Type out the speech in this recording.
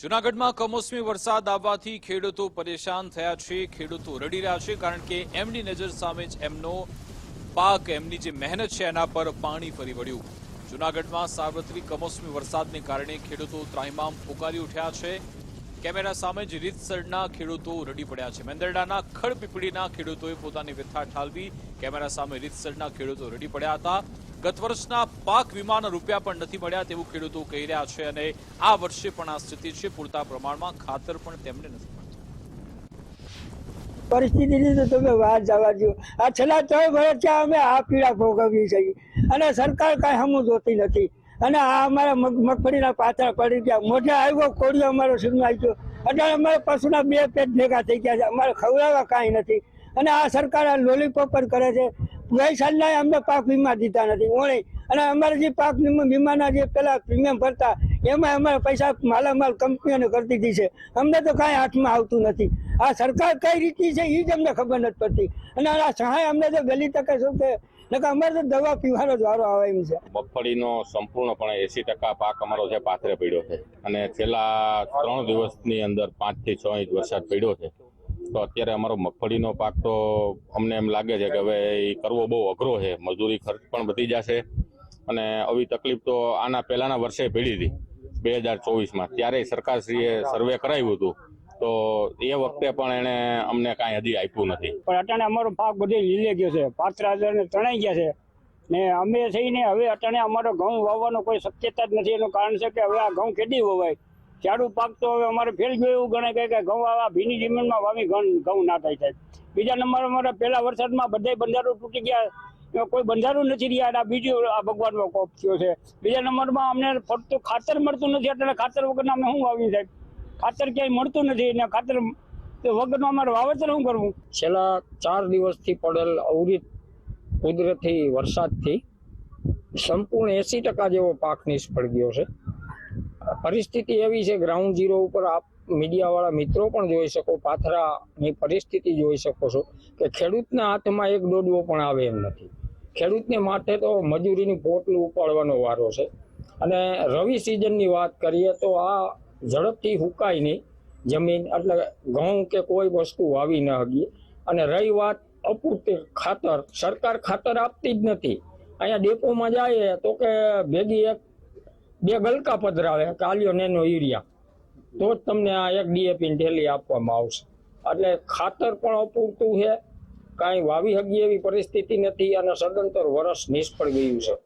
જૂનાગઢમાં કમોસમી વરસાદ આવવાથી ખેડૂતો પરેશાન થયા છે. ખેડૂતો રડી રહ્યા છે કારણ કે એમની નજર સામે જ એમનો પાક, એમની જે મહેનત છે એના પર પાણી ફરી વળ્યું. જૂનાગઢમાં સાર્વત્રિક કમોસમી વરસાદને કારણે ખેડૂતો ત્રાહિમામ પોકારી ઉઠ્યા છે. કેમેરા સામે જ રીતસરના ખેડૂતો રડી પડ્યા છે. મેંદરડાના ખડપીપળીના ખેડૂતોએ પોતાની વ્યથા ઠાલવી કેમેરા સામે રીતસરના ખેડૂતો રડી પડ્યા હતા. ગત વર્ષના પાક વીમાના રૂપિયા પણ નથી મળ્યા તેવું ખેડૂતો કહી રહ્યા છે અને આ વર્ષે પણ આ સ્થિતિ છે. પૂરતા પ્રમાણમાં ખાતર પણ તેમને નથી મળતું. પરિસ્થિતિની તમે વાત જવા દો આ છેલ્લા ત્રણ વર્ષથી અમે આ પીડા ભોગવીએ છીએ અને સરકાર કાંઈ હમું જોતી નથી. અને આ અમારા મગ- મગફળીના પાતળા પડી ગયા. મોઢે આવ્યો કોળિયો અમારો સુરમાઈ ગયો. અત્યારે અમારે પશુના બે પેટ ભેગા થઈ ગયા છે. અમારે ખવડાવવા કાંઈ નથી. અને આ સરકાર લોલીપોપ પણ કરે છે. વૈશાલના અમને પાક વીમા દીધા નથી. ઓણે. અને અમારે જે પાક વીમા- વીમાના જે પેલા પ્રીમિયમ ભરતા એમાં અમારા પૈસા માલામાલ કંપનીઓને કરી દીધી છે. અમને તો કાંઈ હાથમાં આવતું નથી. આ સરકાર કઈ રીતની છે એ જ અમને ખબર નથી પડતી. અને આ સહાય અમને તો ગલી તકે શું કે અમારે તો દવા પીવાનો જ વારો આવે એમ છે. મગફળીનો સંપૂર્ણપણે એસી ટકા પાક અમારો છે પાથરે પડ્યો છે. અને છેલ્લા ત્રણ દિવસની અંદર પાંચથી છ ઇંચ વરસાદ પડ્યો છે. તો અત્યારે અમારો મગફળીનો પાક તો અમને એમ લાગે છે કે હવે એ કરવો બહુ અઘરો છે. મજૂરી ખર્ચ પણ વધી જશે. અને આવી તકલીફ તો આના પહેલાના વર્ષે પડી હતી, બે હજાર ચોવીસમાં. ત્યારે સરકારશ્રીએ સર્વે કરાવ્યું હતું. તો એ વખતે પણ એણે અમને કાંઈ હજી આપ્યું નથી. પણ અટાણે અમારો પાક બધો લીલે ગયો છે. પાત્રા ને તણાઈ ગયા છે. ને અમે થઈને હવે અટાણે અમારો ઘઉં વાવવાનો કોઈ શક્યતા જ નથી. એનું કારણ છે કે હવે આ ઘઉં ખેડી વવાય. ઝાડુ પાક તો હવે અમારે ફેલ ગયો એવું ગણાય કે- ઘઉં આવા ભીની જમીનમાં વાવી ઘઉં ના થાય સાહેબ. બીજા નંબર અમારે પહેલા વરસાદમાં બધા બંધારો તૂટી ગયા. કોઈ બંધારું નથી રહ્યા. આ બીજું આ ભગવાનનો કોપ થયો છે. બીજા નંબરમાં અમને ફરતું ખાતર મળતું નથી. એટલે ખાતર વગરના અમે શું વાવી સાહેબ? ખાતર ક્યાંય મળતું નથી અને ખાતર વગરનું અમારે વાવેતર શું કરવું? છેલ્લા ચાર દિવસથી પડેલ અવરિત કુદરતી વરસાદથી સંપૂર્ણ એસી ટકા જેવો પાક નિષ્ફળ ગયો છે. પરિસ્થિતિ એવી છે ગ્રાઉન્ડ ઝીરો ઉપર આપ મીડિયાવાળા મિત્રો પણ જોઈ શકો, પાથરાની પરિસ્થિતિ જોઈ શકો છો કે ખેડૂતના હાથમાં એક દોડવો પણ આવે એમ નથી. ખેડૂતને માટે તો મજૂરીની પોટલું ઉપાડવાનો વારો છે. અને રવિ સિઝનની વાત કરીએ તો આ ઝડપથી હુકાય નહીં. જમીન એટલે ઘઉં કે કોઈ વસ્તુ વાવી ન હગીએ. અને રહી વાત અપૂરતી ખાતર, સરકાર ખાતર આપતી જ નથી. અહીંયા ડેપોમાં જાય તો કે ભેગી એક બે ગલકા પધરાવે કે નેનો યુરિયા. તો જ તમને આ એક ડીએપી ઢેલી આપવામાં આવશે. એટલે ખાતર પણ અપૂરતું છે, કાંઈ વાવી હગી એવી પરિસ્થિતિ નથી અને સદંતર વરસ નિષ્ફળ ગયું છે.